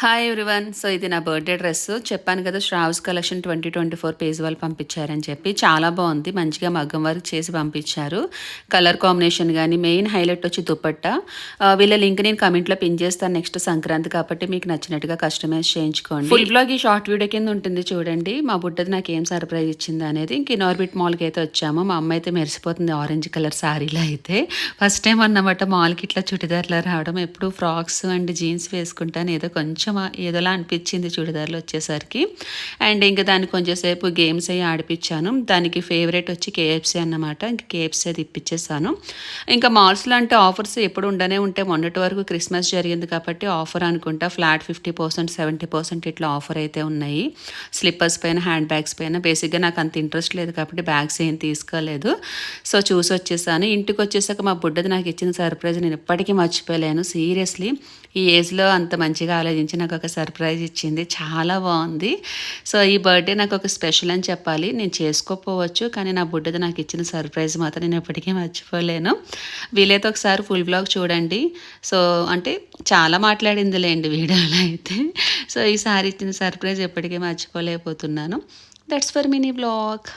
Hi everyone so ఇది నా birthday dress చెప్పాను కదా Shravs collection twenty twenty four page వాళ్ళు పంపించారని చెప్పి. చాలా బాగుంది. మంచిగా మగ్గం వర్క్ చేసి పంపించారు. కలర్ కాంబినేషన్ కానీ మెయిన్ హైలైట్ వచ్చి దుపట్టా. Uh, వీళ్ళ లింక్ నేను కమెంట్లో పిన్ చేస్తాను నెక్స్ట్ సంక్రాంతి కాబట్టి మీకు నచ్చినట్టుగా కస్టమైజ్ చేయించుకోండి. ఫుల్ బ్లాగ్ ఈ షార్ట్ వీడియో కింద ఉంటుంది చూడండి. మా బుడ్డది నాకు ఏం సర్ప్రైజ్ ఇచ్చింది అనేది. ఇంక ఇనార్బిట్ మాల్కి అయితే వచ్చాము. మా అమ్మ అయితే మెరిసిపోతుంది ఆరెంజ్ కలర్ శారీలో అయితే. ఫస్ట్ టైం అన్నమాట మాల్కి ఇట్లా చుడిదార్లో రావడం. ఎప్పుడు ఫ్రాక్స్ అండ్ జీన్స్ వేసుకుంటాను. ఏదో కొంచెం ఏదోలా అనిపించింది చుడిదార్లు వచ్చేసరికి. అండ్ ఇంకా దాన్ని కొంచెంసేపు గేమ్స్ అయ్యి ఆడిపించాను దానికి ఫేవరెట్ వచ్చి కేఎఫ్సీ అన్నమాట. ఇంకా కేఎఫ్సీ అది ఇప్పించేసాను ఇంకా మాల్స్లో అంటే ఆఫర్స్ ఎప్పుడు ఉండనే ఉంటే మొన్నటి వరకు క్రిస్మస్ జరిగింది కాబట్టి ఆఫర్ అనుకుంటా flat fifty percent seventy percent ఇట్లా ఆఫర్ అయితే ఉన్నాయి. స్లిప్పర్స్ పైన హ్యాండ్ బ్యాగ్స్ పైన బేసిక్గా నాకు అంత ఇంట్రెస్ట్ లేదు కాబట్టి బ్యాగ్స్ ఏం తీసుకోలేదు. సో చూసి వచ్చేసాను. ఇంటికి వచ్చేసాక మా బుడ్డది నాకు ఇచ్చిన సర్ప్రైజ్ నేను ఎప్పటికీ మర్చిపోలేను. సీరియస్లీ ఈ ఏజ్లో అంత మంచిగా నాకు ఒక సర్ప్రైజ్ ఇచ్చింది. చాలా బాగుంది. సో ఈ బర్త్డే నాకు ఒక స్పెషల్ అని చెప్పాలి. నేను చేసుకోకపోవచ్చు కానీ నా బుడ్డది నాకు ఇచ్చిన సర్ప్రైజ్ మాత్రం నేను ఎప్పటికీ మర్చిపోలేను. వీలైతే ఒకసారి ఫుల్ బ్లాగ్ చూడండి. సో అంటే చాలా మాట్లాడిందిలేండి వీడియోలో అయితే. సో ఈసారి ఇచ్చిన సర్ప్రైజ్ ఎప్పటికీ మర్చిపోలేకపోతున్నాను. That's for mini blog